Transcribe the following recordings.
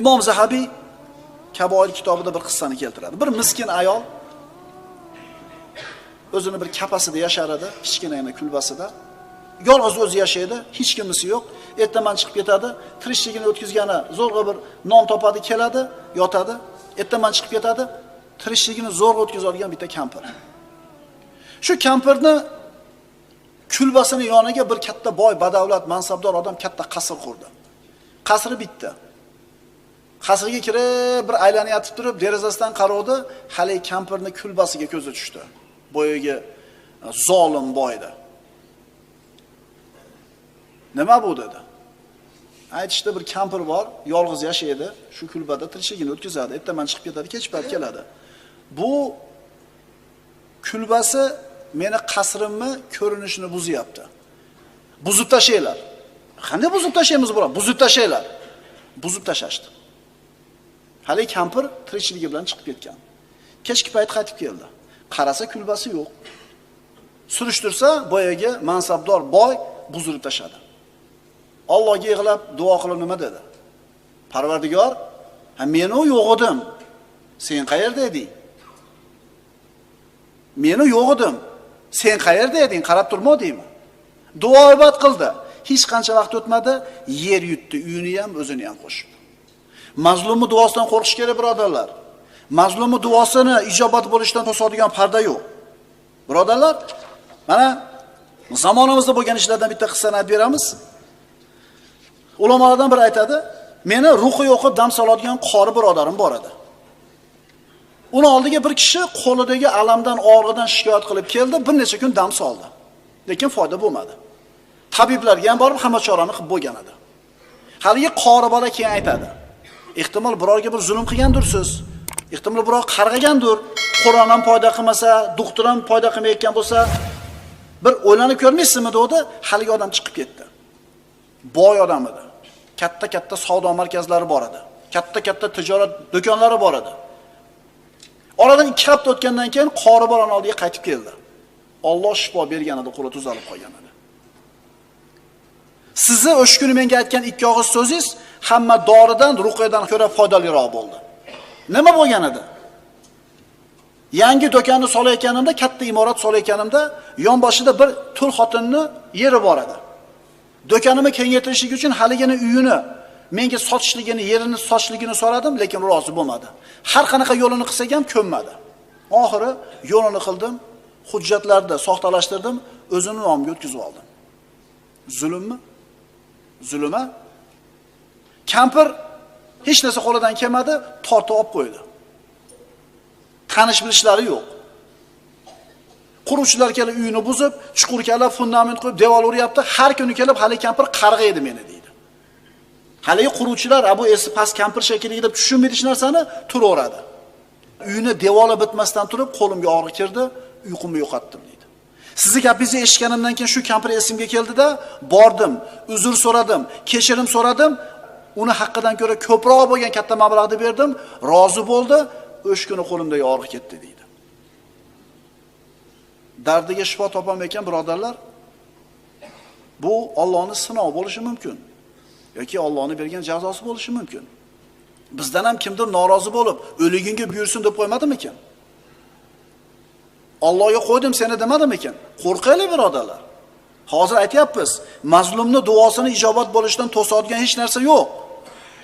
Imom Zahabiy kaboil kitobida bir qissani keltiradi. Bir miskin ayol o'zini bir kapasida yashar edi, kichkinagina kulbasida. Yolg'iz o'zi yashaydi, hech kimisi yo'q. Ertaman chiqib ketadi, tirikchiligini o'tkazgani zo'rg'a bir non topadi, keladi, yotadi. Ertaman chiqib ketadi, tirikchiligini zo'rg'a o'tkazadigan bitta kampir. Shu kampirni kulbasini yoniga bir katta boy, badavlat, mansabdor odam katta qasr qurdi. Qasri bitta. Qasrga kirib, bir aylanib yotib turib, derazasidan qaradi, hali kampirni kulbasiga ko'zi tushdi. Boyagi zolim boyda. Nima bu dedi? Aytishdi bir kampir bor, yolg'iz yashaydi, shu kulbada tirishligini o'tkazadi, ertaman chiqib ketadi, kech payt keladi. Bu kulbasi meni qasrimni ko'rinishini buzyapti. Buzib tashlaylar. Qanday buzib tashlaymiz bular? Buzib tashlaylar. Buzib tashashdi. Hali kampir tirikchiligi bilan chiqib ketgan. Kechki payt qaytib keldi. Qarasa kulbasi yo'q. Surishtirsa, boyagi mansabdor boy buzirib tashadi. Allohga yig'lab duo qilib nima dedi? Parvardigor, ha meni yo'q. Sen qayerda eding? Meni yo'q edim. Sen qayerda eding? Qarab turmadingmi? Duo ibodat qildi. Hech qancha vaqt o'tmadi, yer yutdi, uyini ham, o'zini ham qo'shib. Mazlumni duosidan qo'rqish kerak, birodarlar. Mazlumni duosini ijobat bo'lishidan to'sadigan parda yo'q. Birodarlar, mana zamonimizda bo'lgan ishlardan bitta qissani aytib beramiz. Ulamolardan biri aytadi, meni ruhi o'qib dam soladigan qori birodarim bor edi. Uni oldiga bir kishi qo'lidagi alamdan, og'riqdan shikoyat qilib keldi, bir necha kun dam soldi. Lekin foyda bo'lmadi. Tabiblarga ham borib hamma chorani qilib bo'lgan edi. Haligi qori bola keyin aytadi. Ehtimol birorga bir zulm qilgandursiz. Ehtimol biror qarg'agandir. Qur'on ham foyda qilmasa, doktor ham foyda qilmayotgan bo'lsa, bir o'ylanib ko'rmaysizmi dedi. Haligi odam chiqib ketdi. Boy odam edi. Katta-katta savdo markazlari bor edi. Katta-katta tijorat do'konlari bor edi. Oradan 2 hafta o'tgandan keyin qori bolani oldiga qaytib keldi. Alloh shifo bergan edi, qo'li tuzalib qolgan edi. Sizni o'sha kuni menga aytgan ikki og'iz hamma doridan, ruqiyadan ko'ra foydaliroq bo'ldi. Nima bo'lgan edi? Yangi do'konni solayotganimda, katta imorat solayotganimda, yonboshida bir tul xotinni yeri bor edi. Do'konimni kengaytirishlik uchun haligini uyini menga sotishligini, yerini sotishligini so'radim, lekin rozi bo'lmadi. Har qanaqa yo'lini qilsak ham ko'nmadi. Oxiri yo'lini qildim, hujjatlarni soxtalashtirdim, o'zini nomiga o'tkazib oldim. Zulmmi? Zulma? Kampir hech narsa qo'lidan kelmadi, tortib olib qo'ydi. Tanish bilishlari yo'q. Quruvchilar kelib uyini buzib, chuqur kalab fundament qo'yib, devor uryapti. Har kuni kelib hali kampir qarg'aydi meni deydi. Haligi quruvchilar abu esi past kampir shekilli deb tushunmaydi hech narsani turaveradi. Uyini devori bitmasdan turib, qo'limga og'riq kirdi, uyqumni yo'qotdim deydi. Sizni gapingizni eshitganimdan keyin shu kampir esimga keldida, bordim, uzr so'radim, kechirim so'radim. Uni haqqidan ko'ra ko'proq bo'lgan katta mablag'ni berdim, rozi bo'ldi, o'sha kuni qo'limdagi og'riq ketdi deydi. Dardiga shifo topolmayotgan birodarlar, bu Allohning sinovi bo'lishi mumkin. yoki Allohning bergan jazosi bo'lishi mumkin. Bizdan ham kimdir norozi bo'lib, o'liginga buyursin deb qo'ymadimikin? Allohga qo'ydim seni demadimikin? Qo'rqaylik birodarlar. Hozir aytyapmiz, mazlumni duosini ijobat bo'lishidan to'sadigan hech narsa yo'q.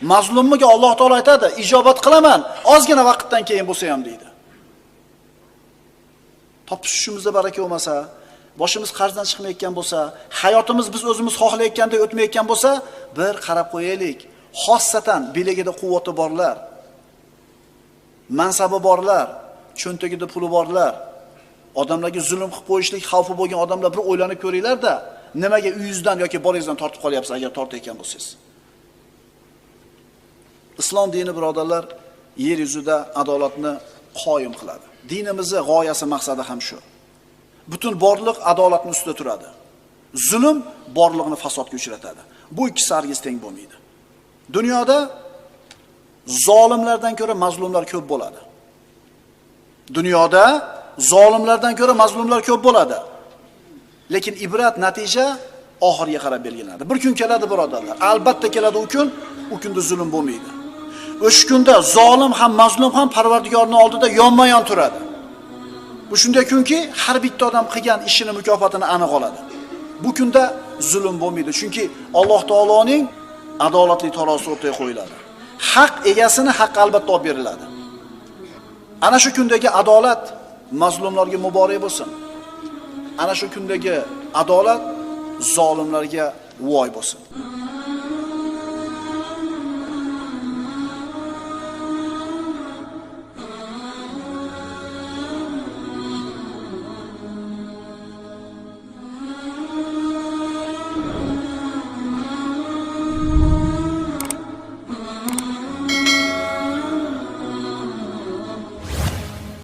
Mazlummiga Alloh taolo aytadi, ijobat qilaman, ozgina vaqtdan keyin bo'lsa ham deydi. Topishishimizda baraka bo'lmasa, boshimiz qarzdan chiqmayotgan bo'lsa, hayotimiz biz o'zimiz xohlayotgandek o'tmayotgan bo'lsa, bir qarab qo'yaylik. Xossatan bilagida quvvati borlar, mansabi borlar, cho'ntagida puli borlar, odamlarga zulm qilib qo'yishlik xavfi bo'lgan odamlar bir o'ylanib ko'ringlar-da, nimaga uyingizdan yoki bolangizdan tortib qolyapsiz agar tortayotgan bo'lsangiz. Islom dini birodarlar yer yuzida adolatni qoyim qiladi. Dinimizning g'oyasi, maqsadi ham shu. Butun borliq adolatning ustida turadi. Zulm borliqni fasodga uchratadi. Bu ikkisi hargiz teng bo'lmaydi. Dunyoda zolimlardan ko'ra mazlumlar ko'p bo'ladi. Dunyoda zolimlardan ko'ra mazlumlar ko'p bo'ladi. Lekin ibrat natija oxiriga qarab belgilanadi. Bir kun keladi birodarlar. Albatta keladi u kun, u kunda zulm bo'lmaydi. O'sha kunda zolim ham mazlum ham Parvardigorning oldida yonma-yon turadi. Bu shunday kunki, har bitta odam qilgan ishini mukofotini aniq oladi. Bu kunda zulm bo'lmaydi, chunki Alloh taoloning adolatli tarozi o'rtaga qo'yiladi. Haq egasini haq albatta olib beriladi. Ana shu kundagi adolat mazlumlarga muborak bo'lsin. Ana shu kundagi adolat zolimlarga voy bo'lsin.